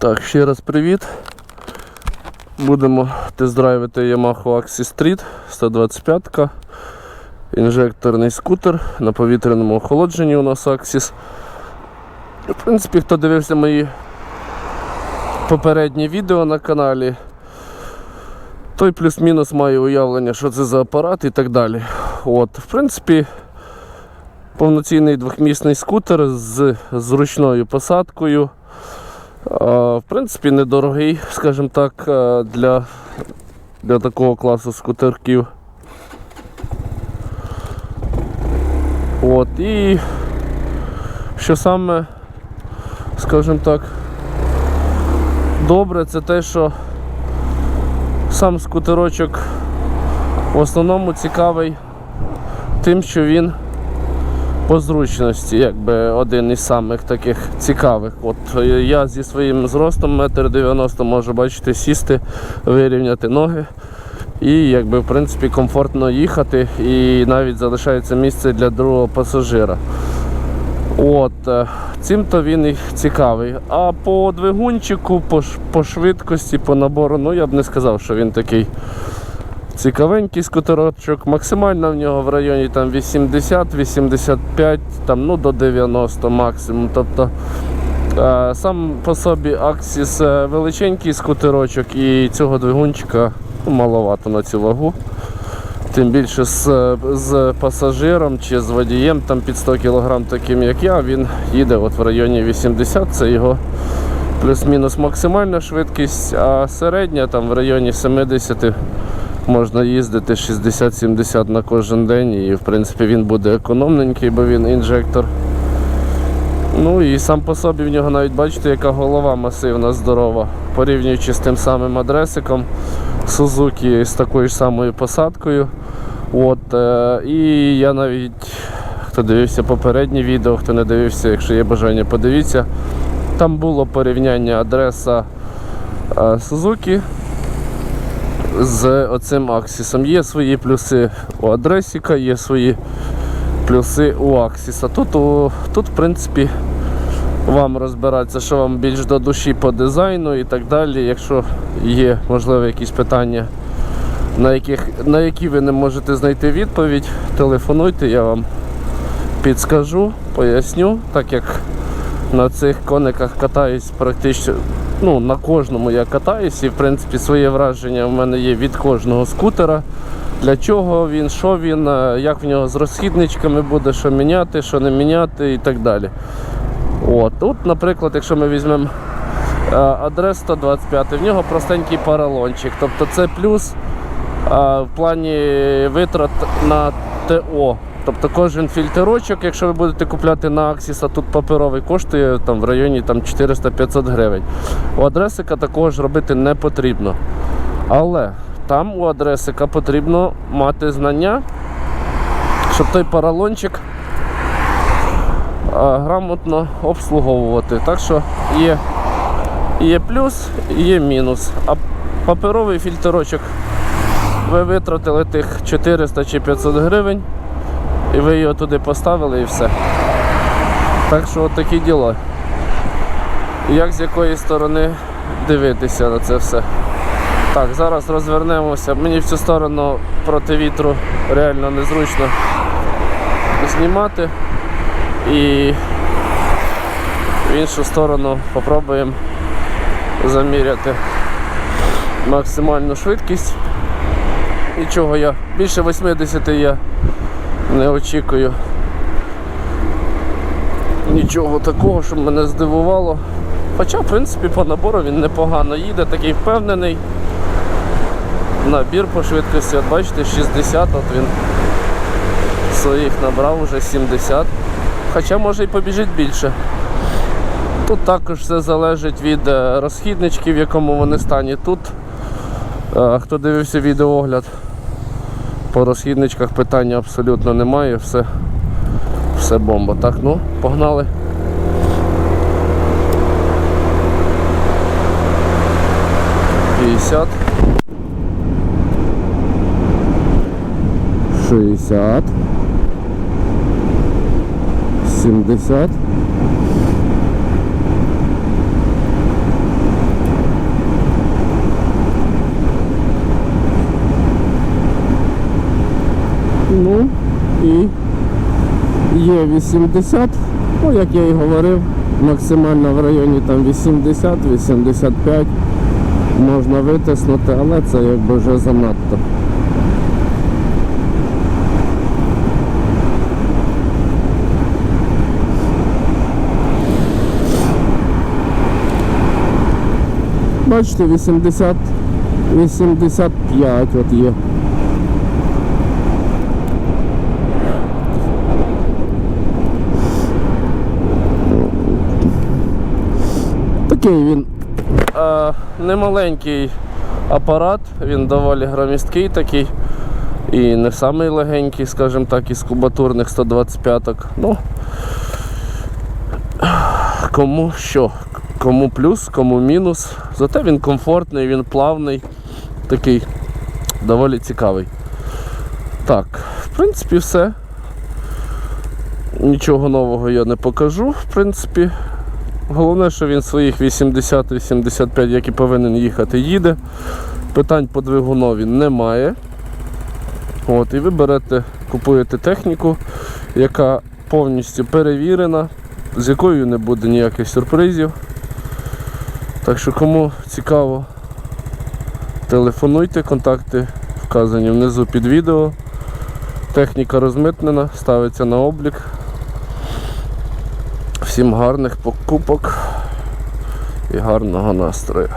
Так, ще раз привіт. Будемо тест-драйвити Yamaha Axis Street 125 інжекторний скутер на повітряному охолодженні у нас Axis. В принципі, хто дивився мої попередні відео на каналі, той плюс-мінус має уявлення, що це за апарат і так далі. От, в принципі, повноцінний двохмісний скутер з зручною посадкою. В принципі, недорогий, скажімо так, для, для такого класу скутерків. От, і що саме, скажімо так, добре, це те, що сам скутерочок в основному цікавий тим, що він по зручності, якби один із самих таких цікавих. От е, я зі своїм зростом 1,90 м можу бачити, сісти, вирівняти ноги. І якби в принципі комфортно їхати, і навіть залишається місце для другого пасажира. От, е, цим-то він і цікавий. А по двигунчику, по, по швидкості, по набору, ну я б не сказав, що він такий цікавенький скутерочок. Максимально в нього в районі там 80-85, там, ну, до 90 максимум. Тобто е, сам по собі Axis е, величенький скутерочок і цього двигунчика ну, маловато на цю вагу. Тим більше з, з пасажиром чи з водієм там під 100 кг, таким як я, він їде от в районі 80, це його плюс-мінус максимальна швидкість, а середня там в районі 70 можна їздити 60-70 на кожен день і в принципі він буде економненький, бо він інжектор. Ну і сам по собі в нього навіть бачите, яка голова масивна, здорова, порівнюючи з тим самим адресиком Suzuki з такою ж самою посадкою. От, е, і я навіть, хто дивився попереднє відео, хто не дивився, якщо є бажання, подивіться. Там було порівняння адреса е, з оцим Аксісом. Є свої плюси у адресіка, є свої плюси у Аксіса. Тут, у, тут в принципі, вам розбиратися, що вам більш до душі по дизайну і так далі. Якщо є, можливо, якісь питання, на, яких, на які ви не можете знайти відповідь, телефонуйте, я вам підскажу, поясню, так як на цих кониках катаюсь практично ну, на кожному я катаюсь і в принципі своє враження в мене є від кожного скутера. Для чого він, що він, е, як в нього з розхідничками буде, що міняти, що не міняти і так далі. От, Тут, наприклад, якщо ми візьмемо е, адрес 125, в нього простенький паралончик. Тобто це плюс е, в плані витрат на ТО. Тобто кожен фільтрочок, якщо ви будете купляти на Аксіс, а тут паперовий коштує там, в районі там, 400-500 гривень. У адресика такого ж робити не потрібно. Але там у адресика потрібно мати знання, щоб той поролончик а, грамотно обслуговувати. Так що є, є плюс, є мінус. А паперовий фільтрочок ви витратили тих 400 чи 500 гривень, і ви його туди поставили і все. Так що от такі діла. Як з якої сторони дивитися на це все. Так, зараз розвернемося. Мені в цю сторону проти вітру реально незручно знімати. І в іншу сторону попробуємо заміряти максимальну швидкість. Нічого я більше 80 я не очікую. Нічого такого, щоб мене здивувало. Хоча, в принципі, по набору він непогано їде, такий впевнений. Набір по швидкості, от бачите, 60, от він своїх набрав уже 70. Хоча може і побіжить більше. Тут також все залежить від е, розхіднички, в якому вони стані. Тут, е, хто дивився відеоогляд, по розхідничках питання абсолютно немає, все, все бомба. Так, ну, погнали. П'ятдесят. Шістдесят. Сімдесят. Ну і є 80 ну як я і говорив, максимально в районі там 80-85 можна витиснути, але це якби вже занадто. Бачите, 80-85 от є. Такий він е, немаленький апарат, він доволі громісткий такий. І не самий легенький, скажімо так, із кубатурних 125-ок. Ну, кому що, кому плюс, кому мінус. Зате він комфортний, він плавний, такий доволі цікавий. Так, в принципі, все. Нічого нового я не покажу, в принципі. Головне, що він своїх 80-85, як і повинен їхати, їде. Питань по двигунові немає. От, і ви берете, купуєте техніку, яка повністю перевірена, з якою не буде ніяких сюрпризів. Так що кому цікаво, телефонуйте, контакти вказані внизу під відео. Техніка розмитнена, ставиться на облік. Всім гарних покупок і гарного настрою.